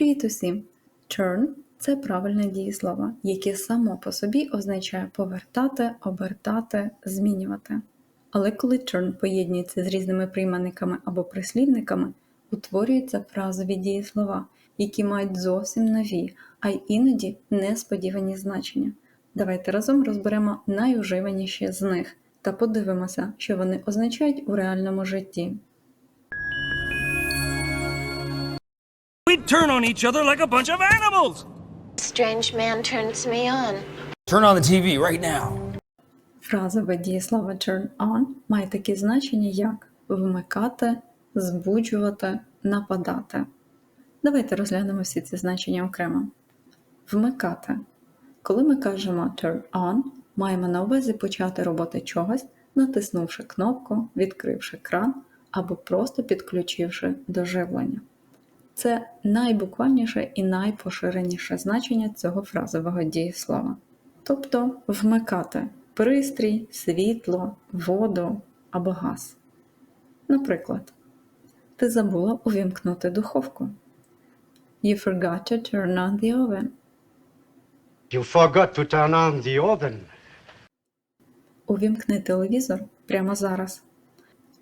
Привіт усім! Turn – це правильне дієслово, яке само по собі означає повертати, обертати, змінювати. Але коли turn поєднується з різними прийменниками або прислівниками, утворюються фразові дієслова, які мають зовсім нові, а й іноді несподівані значення. Давайте разом розберемо найуживаніші з них та подивимося, що вони означають у реальному житті. Turn on each other like a bunch of animals. Strange man turns me on. Turn on the TV right now. Фразове дієслово turn on має такі значення, як вмикати, збуджувати, нападати. Давайте розглянемо всі ці значення окремо. Вмикати. Коли ми кажемо turn on, маємо на увазі почати роботи чогось, натиснувши кнопку, відкривши кран або просто підключивши до живлення. Це найбуквальніше і найпоширеніше значення цього фразового дієслова. Тобто вмикати пристрій, світло, воду або газ. Наприклад, ти забула увімкнути духовку. You forgot to turn on the oven. You forgot to turn on the oven. Увімкни телевізор прямо зараз.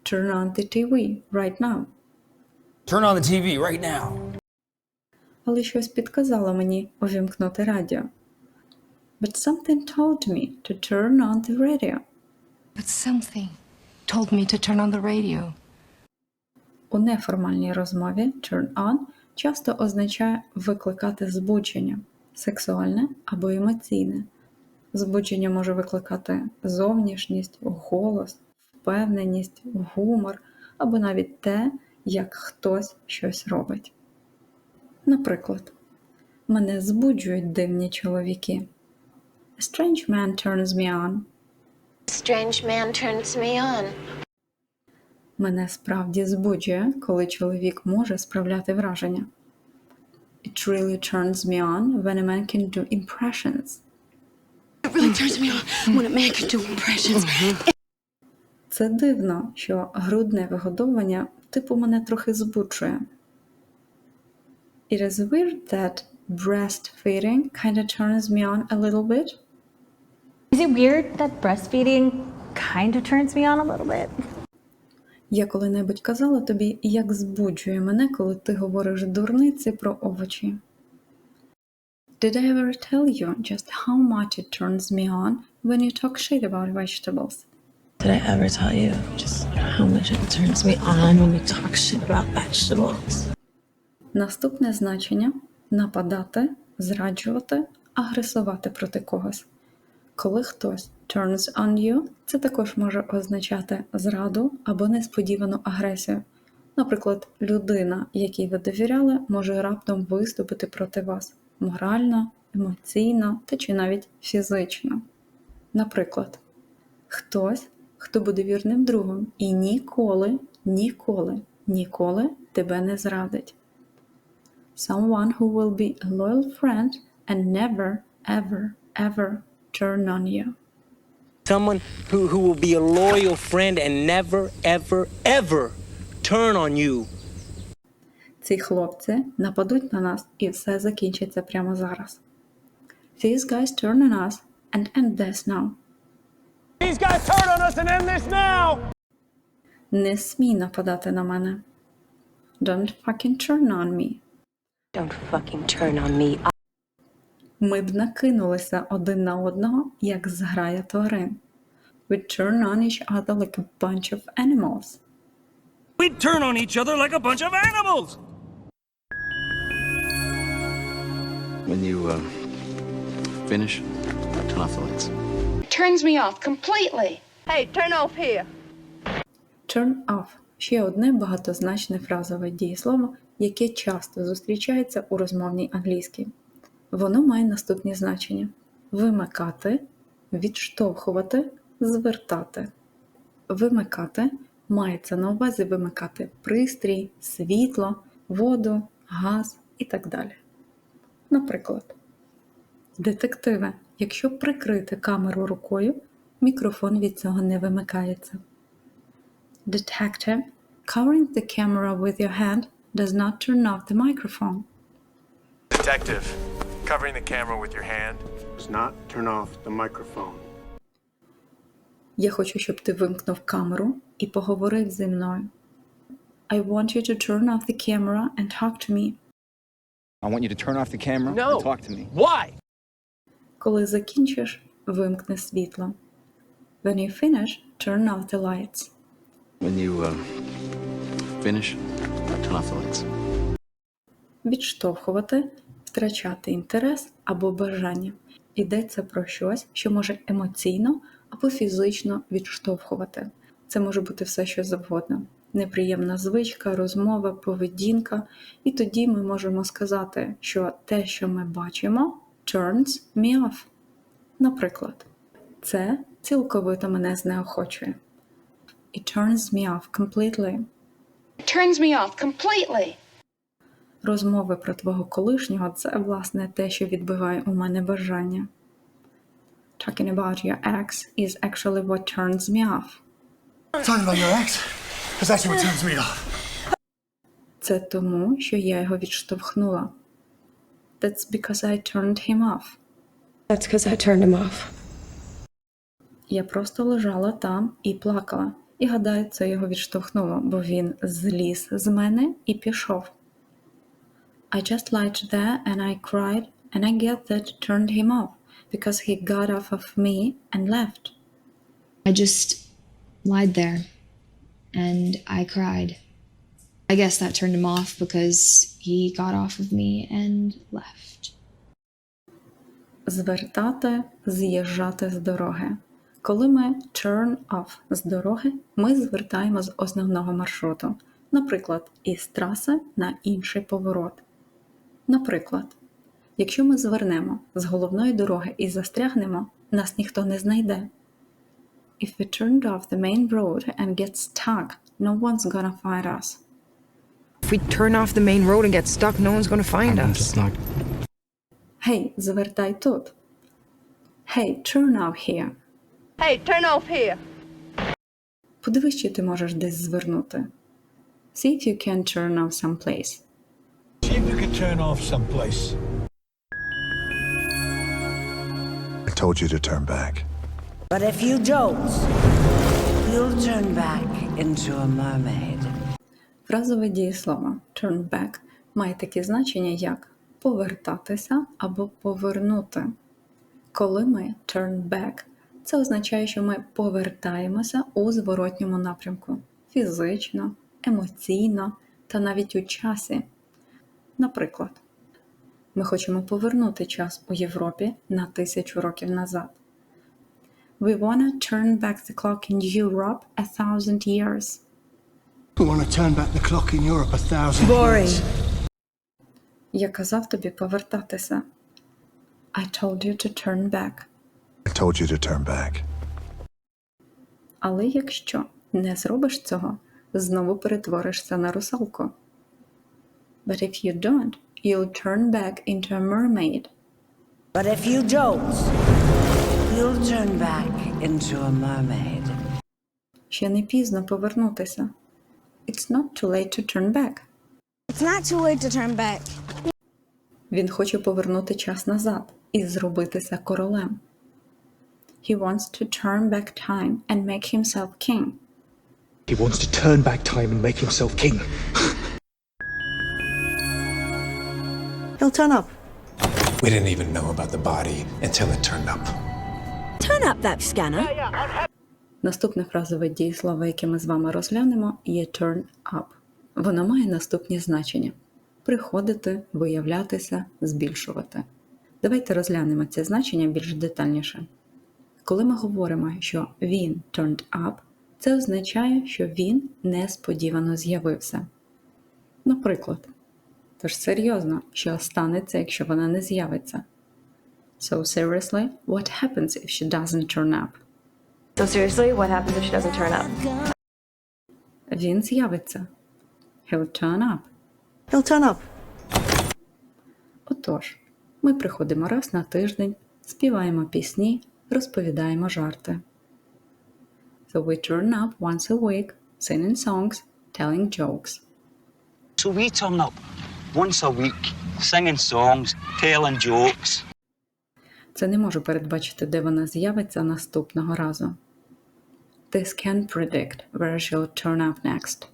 Turn on the TV right now. Turn on the TV right now. Але щось підказало мені увімкнути радіо. But something told me to turn on the radio. But something told me to turn on the radio. У неформальній розмові turn on часто означає викликати збудження сексуальне або емоційне. Збудження може викликати зовнішність, голос, впевненість, гумор або навіть те, як хтось щось робить. Наприклад, мене збуджують дивні чоловіки. A strange man turns me on. Strange man turns me on. Мене справді збуджує, коли чоловік може справляти враження. It really turns me on when a man can do impressions. It really turns me on when a man can do impressions. Це дивно, що грудне вигодовування типу мене трохи збуджує. It is weird that breastfeeding kinda turns me on a little bit. Is it weird that breastfeeding kind of turns me on a little bit? Я коли-небудь казала тобі, як збуджує мене, коли ти говориш дурниці про овочі. Did I ever tell you just how much it turns me on when you talk shit about vegetables? Did I ever tell you just how much it turns me on when you talk shit about vegetables? Наступне значення нападати, зраджувати, агресувати проти когось. Коли хтось turns on you, це також може означати зраду або несподівану агресію. Наприклад, людина, якій ви довіряли, може раптом виступити проти вас морально, емоційно та чи навіть фізично. Наприклад, хтось, хто буде вірним другом і ніколи, ніколи, ніколи тебе не зрадить. Someone who will be a loyal friend and never, ever, ever turn on you. Someone who, who will be a loyal friend and never, ever, ever turn on you. Ці хлопці нападуть на нас і все закінчиться прямо зараз. These guys turn on us and end this now. These guys turn on us and end this now. Не смій нападати на мене. Don't fucking turn on me. Don't fucking turn on me. Ми б накинулися один на одного, як зграя тварин. We turn on each other like a bunch of animals. We'd turn on each other like a bunch of animals. When you uh, finish, turn off the lights. Turns me off completely. Hey, turn off here. Turn off – ще одне багатозначне фразове дієслово, яке часто зустрічається у розмовній англійській. Воно має наступні значення: вимикати, відштовхувати, звертати. Вимикати мається на увазі вимикати пристрій, світло, воду, газ і так далі. Наприклад, детективе, якщо прикрити камеру рукою, мікрофон від цього не вимикається. Detective, covering the camera with your hand does not turn off the microphone. Detective, covering the camera with your hand. Does not turn off the microphone. Я хочу, щоб ти вимкнув камеру і поговорив зі мною. I want you to turn off the camera and talk to me. I want you to turn off the camera No. and talk to me. Why? Коли закінчиш, вимкни світло. When you finish, turn off the lights. When you uh, finish, turn off the lights. Відштовхувати, втрачати інтерес або бажання. Йдеться про щось, що може емоційно або фізично відштовхувати. Це може бути все, що завгодно. Неприємна звичка, розмова, поведінка. І тоді ми можемо сказати, що те, що ми бачимо, turns me off. Наприклад, це цілковито мене знеохочує. It turns me off completely. It turns me off completely. Розмови про твого колишнього це власне те, що відбиває у мене бажання. Talking about your ex is actually what turns me off. Talking about your ex? Because that's what turns me off. Це тому, що я його відштовхнула. That's because I turned him off. That's because I turned him off. Я просто лежала там і плакала. І гадаю, це його відштовхнуло, бо він зліз з мене і пішов. I just lied there and I cried, and I get that turned him off because he got off of me and left. I just lied there and I cried. I guess that turned him off because he got off of me and left. Звертати, з'їжджати з дороги. Коли ми turn off з дороги, ми звертаємо з основного маршруту, наприклад, із траси на інший поворот. Наприклад, якщо ми звернемо з головної дороги і застрягнемо, нас ніхто не знайде. If we turned off the main road and get stuck, no one's gonna find us. If we turn off the main road and get stuck, no one's gonna find I'm us. just not. Гей, звертай тут. Hey, turn off here. Hey, turn off here. Подивись, чи ти можеш десь звернути. See if you can turn off someplace. See if you can turn off someplace. I told you to turn back. But if you don't, you'll turn back into a mermaid. Фразове дієслово turn back має такі значення, як повертатися або повернути. Коли ми turn back, це означає, що ми повертаємося у зворотньому напрямку фізично, емоційно та навіть у часі. Наприклад, ми хочемо повернути час у Європі на тисячу років назад. We wanna turn back the clock in Europe a thousand years. Я казав тобі повертатися. I told you to turn back. I told you to turn back. Але якщо не зробиш цього, знову перетворишся на русалку. But if you don't, you'll turn back into a mermaid. But if you don't, you'll turn back into a mermaid. Ще не пізно повернутися. It's not too late to turn back. It's not too late to turn back. Він хоче повернути час назад і зробитися королем. He wants to turn back time and make himself king. He wants to turn back time and make himself king. He'll turn up. We didn't even know about the body until it turned up. Turn up that scanner. Наступне фразове дієслово, яке ми з вами розглянемо, є turn up. Воно має наступні значення: приходити, виявлятися, збільшувати. Давайте розглянемо це значення більш детальніше. Коли ми говоримо, що він turned up, це означає, що він несподівано з'явився. Наприклад, тож серйозно, що станеться, якщо вона не з'явиться. So seriously, what happens if she doesn't turn up? So seriously, what happens if she doesn't turn up? Він з'явиться. He'll turn up. He'll turn up. Отож, ми приходимо раз на тиждень, співаємо пісні, розповідаємо жарти. So we turn up once a week, singing songs, telling jokes. So we turn up once a week, singing songs, telling jokes. Це не можу передбачити, де вона з'явиться наступного разу. This can predict where she'll turn up next.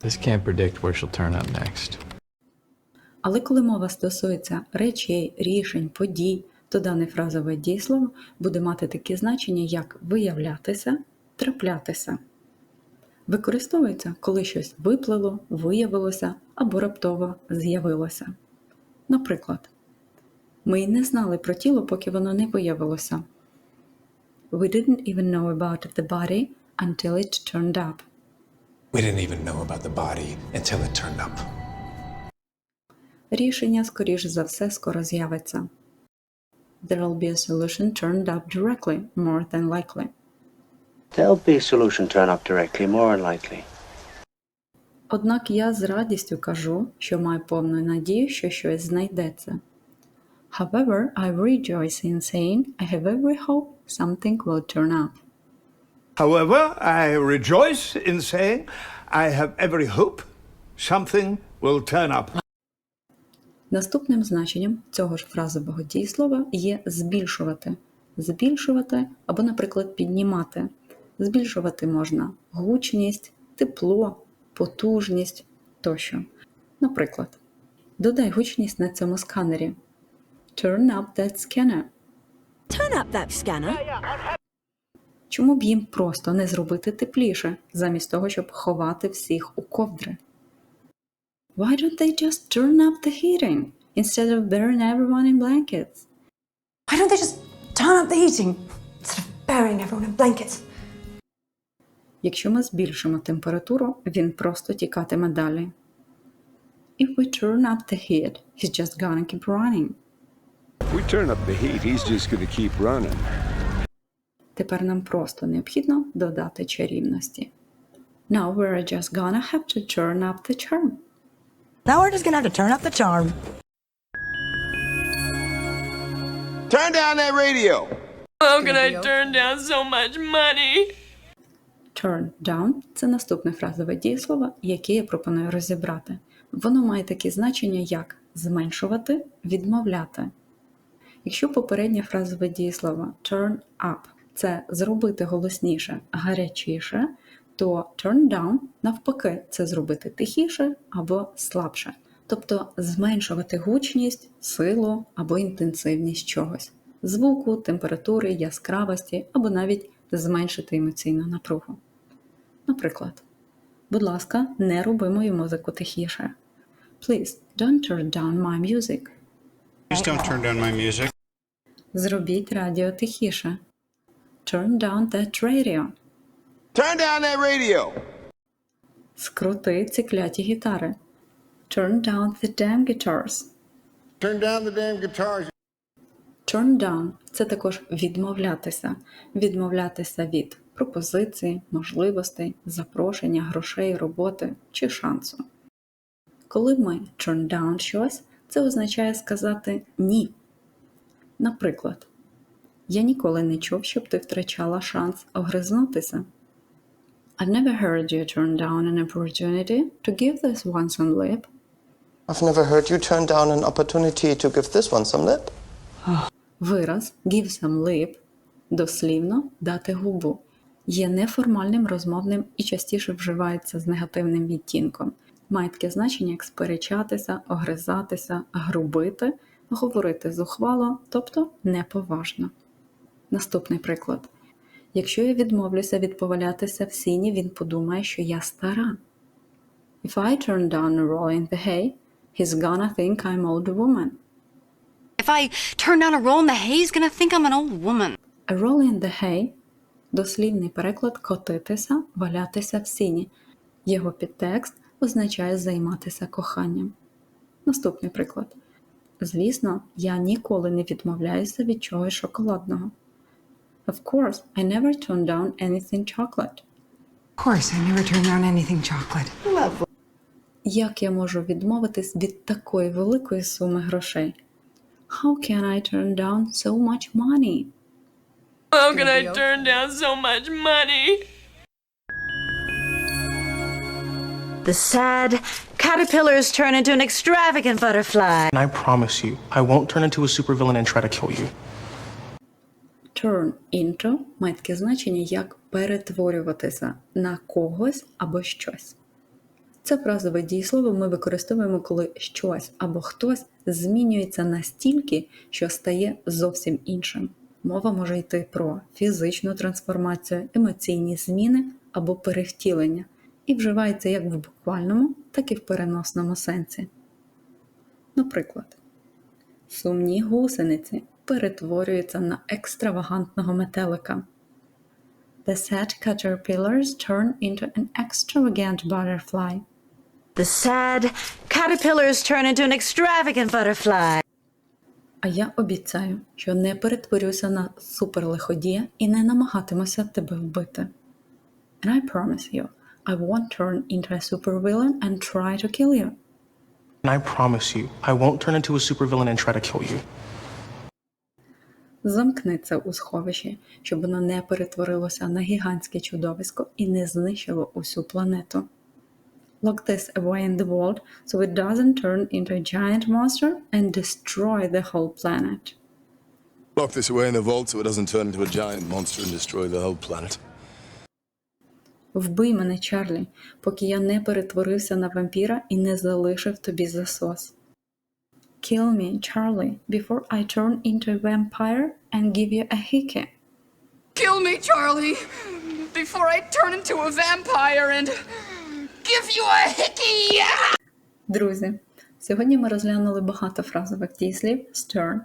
This can't predict where she'll turn up next. Але коли мова стосується речей, рішень, подій, то дане фразове дієслово буде мати такі значення, як виявлятися, траплятися. Використовується, коли щось виплило, виявилося або раптово з'явилося. Наприклад, ми й не знали про тіло, поки воно не виявилося. We didn't even know about the body until it turned up. We didn't even know about the body until it turned up. Рішення, скоріш за все, скоро з'явиться. There'll be a solution turned up directly, more than likely. There'll be a solution turn up directly, more than likely. Однак я з радістю кажу, що маю повну надію, що щось знайдеться. However, I rejoice in saying I have every hope something will turn up. However, I rejoice in saying I have every hope something will turn up. Наступним значенням цього ж фразового дієслова є збільшувати. Збільшувати або, наприклад, піднімати. Збільшувати можна гучність, тепло, потужність тощо. Наприклад, додай гучність на цьому сканері. Turn up that scanner. Turn up that scanner. Чому б їм просто не зробити тепліше, замість того, щоб ховати всіх у ковдри? Why don't they just turn up the heating instead of burying everyone in blankets? Why don't they just turn up the heating instead of burying everyone in blankets? Якщо ми збільшимо температуру, він просто тікатиме далі. If we turn up the heat, he's just gonna keep running. Тепер нам просто необхідно додати чарівності. Now we're just gonna have to turn up the charm. Now we're just gonna have to turn up the charm. Turn down that radio! How can I turn down so much money? Turn down це наступне фразове дієслово, яке я пропоную розібрати. Воно має такі значення, як зменшувати, відмовляти. Якщо попереднє фразове дієслово turn up це зробити голосніше, гарячіше, то turn down навпаки це зробити тихіше або слабше, тобто зменшувати гучність, силу або інтенсивність чогось, звуку, температури, яскравості або навіть зменшити емоційну напругу. Наприклад, будь ласка, не роби мою музику тихіше. Please don't turn down my music. Please don't turn down my music. Зробіть радіо тихіше. Turn down that radio. Turn down that radio! Скрути ці кляті гітари. Turn down the damn guitars. Turn down the damn guitars. Turn down – це також відмовлятися. Відмовлятися від пропозиції, можливостей, запрошення, грошей, роботи чи шансу. Коли ми turn down щось, це означає сказати ні. Наприклад, я ніколи не чув, щоб ти втрачала шанс огризнутися. I've never heard you turn down an opportunity to give this one some lip. I've never heard you turn down an opportunity to give this one some lip. Вираз give some lip дослівно дати губу є неформальним розмовним і частіше вживається з негативним відтінком. Має таке значення, як сперечатися, огризатися, грубити, говорити зухвало, тобто неповажно. Наступний приклад. Якщо я відмовлюся відповалятися в сіні, він подумає, що я стара. If I turn down a roll in the hay, he's gonna think I'm old woman. If I turn down a roll in the hay, he's gonna think I'm an old woman. A roll in the hay – дослівний переклад котитися, валятися в сіні. Його підтекст означає займатися коханням. Наступний приклад. Звісно, я ніколи не відмовляюся від чогось шоколадного. Of course, I never turn down anything chocolate. Of course, I never turn down anything chocolate. Lovely. Як я можу відмовитись від такої великої суми грошей? How can I turn down so much money? How can I turn down so much money? The sad caterpillars turn into an extravagant butterfly. And I promise you, I won't turn into a supervillain and try to kill you. Turn into має таке значення, як перетворюватися на когось або щось. Це фразове дієслово ми використовуємо, коли щось або хтось змінюється настільки, що стає зовсім іншим. Мова може йти про фізичну трансформацію, емоційні зміни або перевтілення, і вживається як в буквальному, так і в переносному сенсі. Наприклад, сумні гусениці перетворюються на екстравагантного метелика. The sad caterpillars turn into an extravagant butterfly. The sad caterpillars turn into an extravagant butterfly. А я обіцяю, що не перетворюся на суперлиходія і не намагатимуся тебе вбити. And I promise you, I won't turn into a supervillain and try to kill you. And I promise you, I won't turn into a supervillain and try to kill you. Замкни це у сховищі, щоб воно не перетворилося на гігантське чудовисько і не знищило усю планету. Lock this away in the vault so it doesn't turn into a giant monster and destroy the whole planet. Lock this away in the vault so it doesn't turn into a giant monster and destroy the whole planet. Вбий мене, Чарлі, поки я не перетворився на вампіра і не залишив тобі засос. Kill me, Charlie, before I turn into a vampire and give you a hickey. Kill me, Charlie, before I turn into a vampire and give you a hickey! Друзі, сьогодні ми розглянули багато фразових дієслів stir.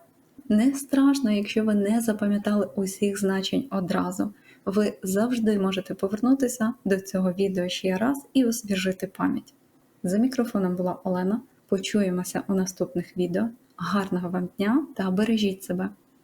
Не страшно, якщо ви не запам'ятали усіх значень одразу. Ви завжди можете повернутися до цього відео ще раз і освіжити пам'ять. За мікрофоном була Олена. Почуємося у наступних відео. Гарного вам дня та бережіть себе!